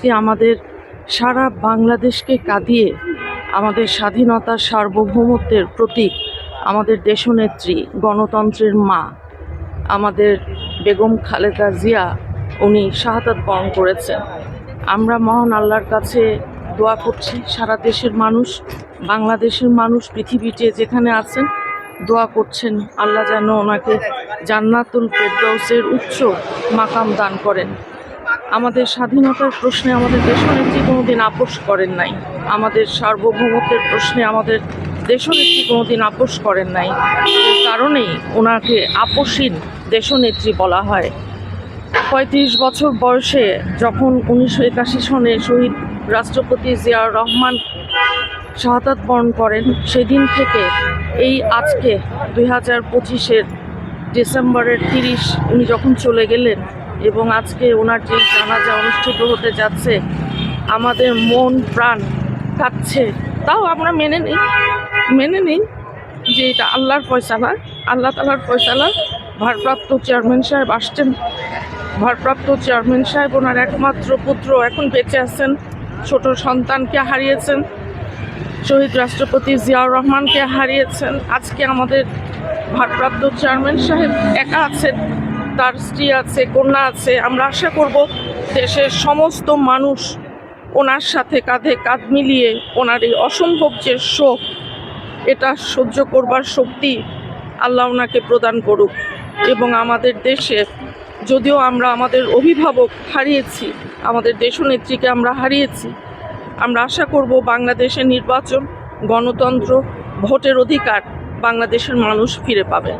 আমাদের সারা বাংলাদেশকে কাঁদিয়ে আমাদের স্বাধীনতার সার্বভৌমত্বের প্রতীক আমাদের দেশনেত্রী, গণতন্ত্রের মা, আমাদের বেগম খালেদা জিয়া, উনি শাহাদাত বরণ করেছেন। আমরা মহান আল্লাহর কাছে দোয়া করছি, সারা দেশের মানুষ, বাংলাদেশের মানুষ, পৃথিবীতে যেখানে আছেন, দোয়া করছেন, আল্লাহ যেন ওনাকে জান্নাতুল ফেরদৌসের উচ্চ মাকাম দান করেন। আমাদের স্বাধীনতার প্রশ্নে আমাদের দেশনেত্রী কোনোদিন আপোষ করেন নাই। আমাদের সার্বভৌমত্বের প্রশ্নে আমাদের দেশনেত্রী কোনোদিন আপোষ করেন নাই। এই কারণেই ওনাকে আপোষীন দেশনেত্রী বলা হয়। পঁয়ত্রিশ বছর বয়সে যখন উনিশশো একাশি সনে শহীদ রাষ্ট্রপতি জিয়াউর রহমান শাহাদাত বরণ করেন, সেদিন থেকে এই আজকে দুই হাজার পঁচিশের ডিসেম্বরের তিরিশ উনি যখন চলে গেলেন এবং আজকে ওনার যে জানাজা অনুষ্ঠিত হতে যাচ্ছে, আমাদের মন, প্রাণ কাঁদছে তাও আমরা মেনে নিই মেনে নিই যে এটা আল্লাহর ফয়সালা, আল্লাহ তালার ফয়সালা। ভারপ্রাপ্ত চেয়ারম্যান সাহেব আসছেন। ভারপ্রাপ্ত চেয়ারম্যান সাহেব ওনার একমাত্র পুত্র এখন বেঁচে আছেন, ছোট সন্তানকে হারিয়েছেন। শহীদ রাষ্ট্রপতি জিয়াউর রহমানকে হারিয়েছেন। আজকে আমাদের ভারপ্রাপ্ত চেয়ারম্যান সাহেব একা আছেন। তার স্ত্রী আছে, কন্যা আছে, আমরা আশা করব দেশের সমস্ত মানুষ ওনার সাথে কাঁধে কাঁধ মিলিয়ে ওনার এই অসম্ভব যে শোক, এটা সহ্য করবার শক্তি আল্লাহ ওনাকে প্রদান করুক এবং আমাদের দেশে, যদিও আমরা আমাদের অভিভাবক হারিয়েছি, আমাদের দেশনেত্রীকে আমরা হারিয়েছি, আমরা আশা করব বাংলাদেশের নির্বাচন, গণতন্ত্র, ভোটের অধিকার বাংলাদেশের মানুষ ফিরে পাবে।